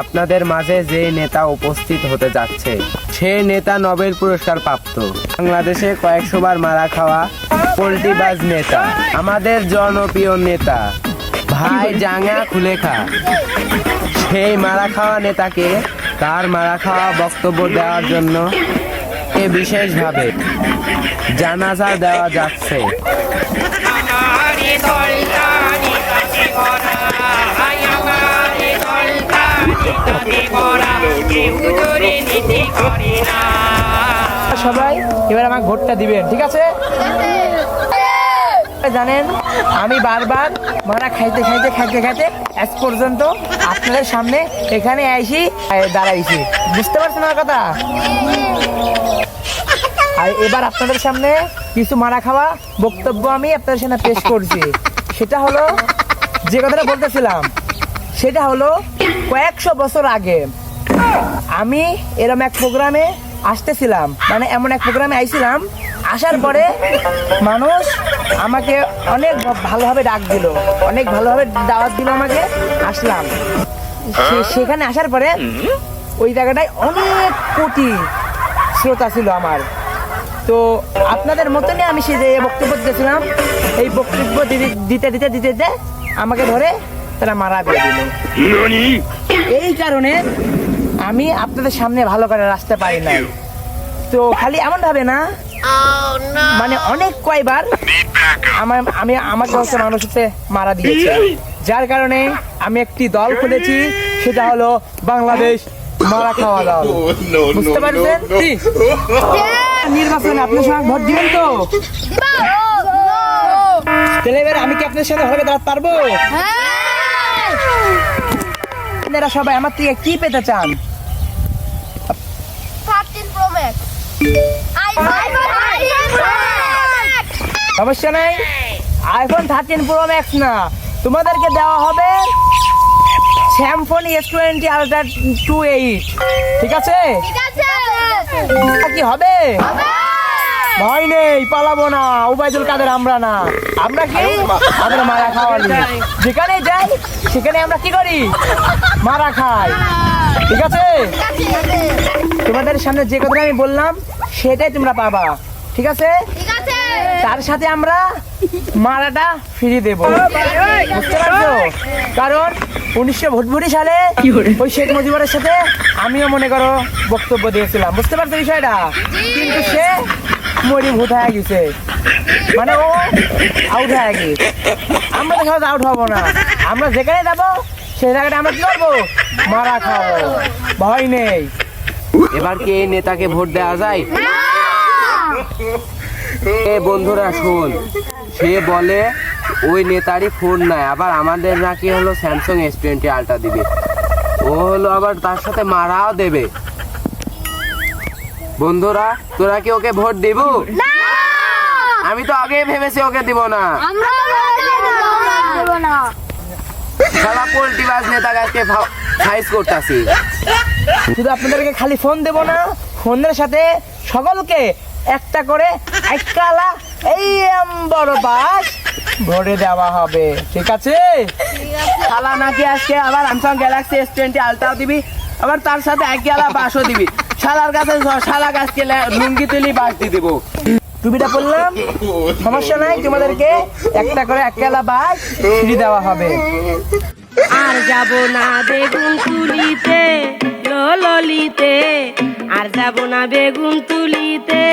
আপনাদের মাঝে যে নেতা উপস্থিত হতে যাচ্ছে, সে নেতা নোবেল পুরস্কার প্রাপ্ত। বাংলাদেশে কয়েকশো বার মারা খাওয়া পোল্ট্রিবাজ নেতা, আমাদের জনপ্রিয় নেতা, ভাই জাঙ্গা খুলেখা। সেই মারা খাওয়া নেতাকে তার মারা খাওয়া বক্তব্য দেওয়ার জন্য এ বিশেষভাবে জানাজা দেওয়া যাচ্ছে। কেউ জোরে নিতে করে না। সবাই এবার আমার ভোটটা দিবেন ঠিক আছে? জানেন আমি বারবার মারা খাইতে খাইতে খাইতে খাইতে আজ পর্যন্ত আপনাদের সামনে এখানে আইসি দাঁড়াইছি। বুঝতে পারছেন আমার কথা? আর এবার আপনাদের সামনে কিছু মারা খাওয়া বক্তব্য আমি আপনাদের সামনে পেশ করছি। সেটা হলো যে কথাটা বলতেছিলাম সেটা হলো কয়েকশো বছর আগে আমি এরম এক প্রোগ্রামে আসতেছিলাম। মানে এমন এক প্রোগ্রামে আইছিলাম। আসার পরে মানুষ আমাকে অনেক ভালোভাবে ডাক দিল। অনেক ভালোভাবে দাওয়াত দিল আমাকে। আসলাম। সে- সেখানে আসার পরে ওই জায়গাটায় অনেক কোটি শ্রোতা ছিল আমার। তো আপনাদের মতনই আমি সে যে বক্তব্য দিতেছিলাম এই বক্তব্য দিতে দিতে দিতে দিতে আমাকে ধরে তারা মারা দিয়ে দিল। এই কারণে আমি আপনাদের সামনে ভালো করে আসতে পারি না তো খালি এমন ভাবে না। মানে অনেক কয়বার আমার আমি আমাকে হচ্ছে মানুষ হচ্ছে মারা দিয়েছে। যার কারণে আমি একটি দল খুলেছি সেটা হলো বাংলাদেশ মারা খাওয়া দল। বুঝতে পারছেন? নির্বাচনে আপনার সঙ্গে ভোট দিবেন তো? তাহলে এবার আমি কি আপনার সাথে ভালো দাঁড়াতে পারব? আপনারা সবাই আমার থেকে কি পেতে চান? সমস্যা নেই? আইফোন থার্টিন প্রো ম্যাক্স না। তোমাদেরকে দেওয়া হবে Samsung S twenty ultra to eight ঠিক আছে? কি হবে? ভয় নেই পালাবো না। উবাইদুল কাদের আমরা না। আমরা কি? আমরা মারা খাওয়ালি যেখানে যাই সেখানে আমরা কি করি? মারা খাই। ঠিক আছে। তোমাদের সামনে যে কথাটা আমি বললাম সেটাই তোমরা পাবা। ঠিক আছে? তার সাথে আমরা মারাটা ফিরিয়ে দেব। বুঝতে পারছ? কারণ উনিশশো ভুটভুটি সালে ওই শেখ মুজিবুরের সাথে আমিও মনে করো বক্তব্য দিয়েছিলাম। বুঝতে পারছ বিষয়টা? কিন্তু সে মরি ভূত হয়ে গেছে। মানে ও আউট হয়ে গেছে। আমরা তো সহজে আউট হব না। আমরা যেখানে যাব সেই জায়গাটা আমরা কি করব? মারা খাব। ভয় নেই। এবার কি এই নেতাকে ভোট দেওয়া যায়? বন্ধুরা শোন। সে বলে ওই নেতারই ফোন নাই। আবার আমাদের নাকি হলো স্যামসাং এস টোয়েন্টি আলট্রা দিবে। ও হলো আবার তার সাথে মারাও দেবে। বন্ধুরা তোরা কি ওকে ভোট দিব? আমি তো আগে ভেবেছি ওকে দিব না। আমরা দেব না। সারা পোল্ট্রি বাজ নেতাকে আজকে সাইজ করতেছি। শুধু আপনাদেরকে খালি ফোন দেব না ফোনের সাথে সকলকে একটা করে এককালা এই বড় বাস ভরে দেওয়া হবে। ঠিক আছে? শালা নাকি আজকে আবার স্যামসাং গ্যালাক্সি এস টোয়েন্টি আলট্রাও দিবি, আবার তার সাথে এক গেলা বাসও দিবি। শালার কাছে শালা গাছকে লুঙ্গি তুলি বাস দিয়ে দিব। টুপিটা পড়লাম সমস্যা নাই, তোমাদেরকে একটা করে এক গেলা বাস দেওয়া হবে। আর যাব না বেগুন তুলিতে ললিতে যাব না বেগুন তুলিতে।